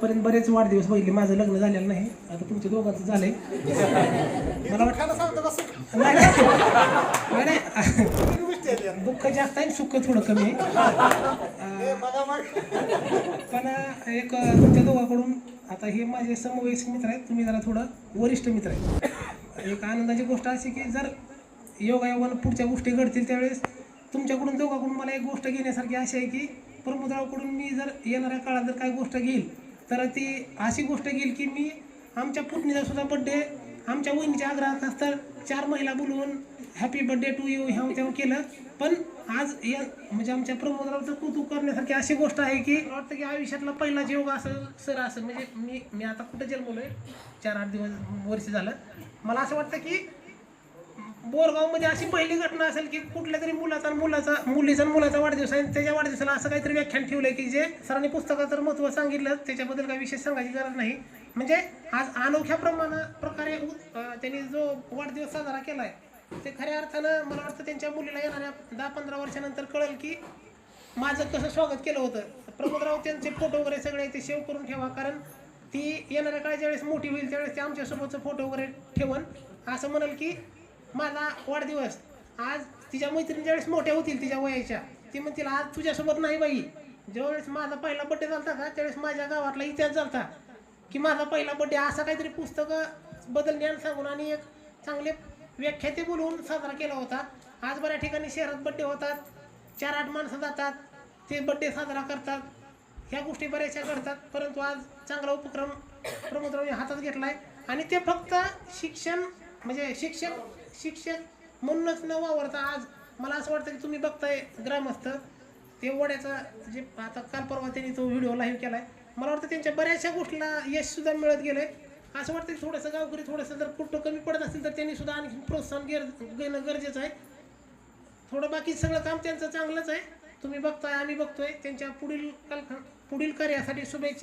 आजपर्यंत बरेच वाढदिवस बघितले माझं लग्न झालेलं नाही. आता तुमच्या दोघांचं झालंय. मला वाटतं नाही. दुःख जास्त आहे सुख थोडं कमी आहे. पण एक तुमच्या दोघांकडून आता हे माझे समवयस्क मित्र आहेत. तुम्ही जरा थोडं वरिष्ठ मित्र आहेत. एक आनंदाची गोष्ट अशी की जर योगायोगानं पुढच्या गोष्टी घडतील त्यावेळेस तुमच्याकडून दोघांकडून मला एक गोष्ट घेण्यासारखी अशी आहे की प्रमोदरावकडून मी जर येणाऱ्या काळात जर काही गोष्ट घेईल तर ती अशी गोष्ट घेईल की मी आमच्या पुतणीचा सुद्धा बड्डे आमच्या वहिनीच्या आग्रहात असतं चार महिला बोलवून हॅपी बड्डे टू यू ह्या तेव्हा केलं. पण आज या म्हणजे आमच्या प्रमोदरावचं कौतुक करण्यासारखी अशी गोष्ट आहे की वाटतं की आयुष्यातला पहिला योग असं सर असं म्हणजे मी मी आता कुठं जन्मलोय? चार आठ दिवस वर्ष झालं. मला असं वाटतं की बोरगावमध्ये अशी पहिली घटना असेल की कुठल्या तरी मुलाचा आणि मुलाचा मुलीचा आणि मुलाचा वाढदिवस आहे. आणि त्याच्या वाढदिवसाला असं काहीतरी व्याख्यान ठेवलंय की जे सरांनी पुस्तकाचं तर महत्त्व सांगितलं त्याच्याबद्दल काही विशेष सांगायची गरज नाही. म्हणजे आज अनोख्या प्रमाणा प्रकारे त्यांनी जो वाढदिवस साजरा केलाय ते खऱ्या अर्थानं मला वाटतं त्यांच्या मुलीला येणाऱ्या दहा पंधरा वर्षानंतर कळेल की माझं कसं स्वागत केलं होतं. प्रमोदराव त्यांचे फोटो वगैरे सगळे ते सेव्ह करून ठेवा कारण ती येणाऱ्या काळाच्या वेळेस मोठी होईल त्यावेळेस ते आमच्यासोबतचं फोटो वगैरे ठेवन असं म्हणाल की माझा वाढदिवस. आज तिच्या मैत्रिणी वेळेस मोठ्या होतील तिच्या वयाच्या ती म्हणतील आज तुझ्यासोबत नाही बाई. ज्यावेळेस माझा पहिला बड्डे झाला का त्यावेळेस माझ्या गावातला इतिहास झाला की माझा पहिला बड्डे असा काहीतरी पुस्तकं बदल ज्ञान सांगून आणि एक चांगले व्याख्याते बोलवून साजरा केला होता. आज बऱ्याच ठिकाणी शहरात बड्डे होतात चार आठ माणसं जातात ते बड्डे साजरा करतात ह्या गोष्टी बऱ्याचशा घडतात. परंतु आज चांगला उपक्रम प्रमोदरावने हातात घेतला आहे आणि ते फक्त शिक्षण म्हणजे शिक्षक शिक्षक म्हणूनच न वावरता आज मला असं वाटतं की तुम्ही बघताय ग्रामस्थ ते वड्याचा जे आता काल परवा त्यांनी तो व्हिडिओ लाईव्ह आहे मला वाटतं त्यांच्या बऱ्याचशा गोष्टीला यशसुद्धा मिळत गेलं आहे असं वाटतं की थोडंसं गावकरी थोडंसं जर कुठं कमी पडत असेल तर त्यांनी सुद्धा आणखी प्रोत्साहन गे घेणं गरजेचं आहे. थोडं बाकी सगळं काम त्यांचं चांगलंच आहे. तुम्ही बघताय आम्ही बघतोय. त्यांच्या पुढील पुढील कार्यासाठी शुभेच्छा.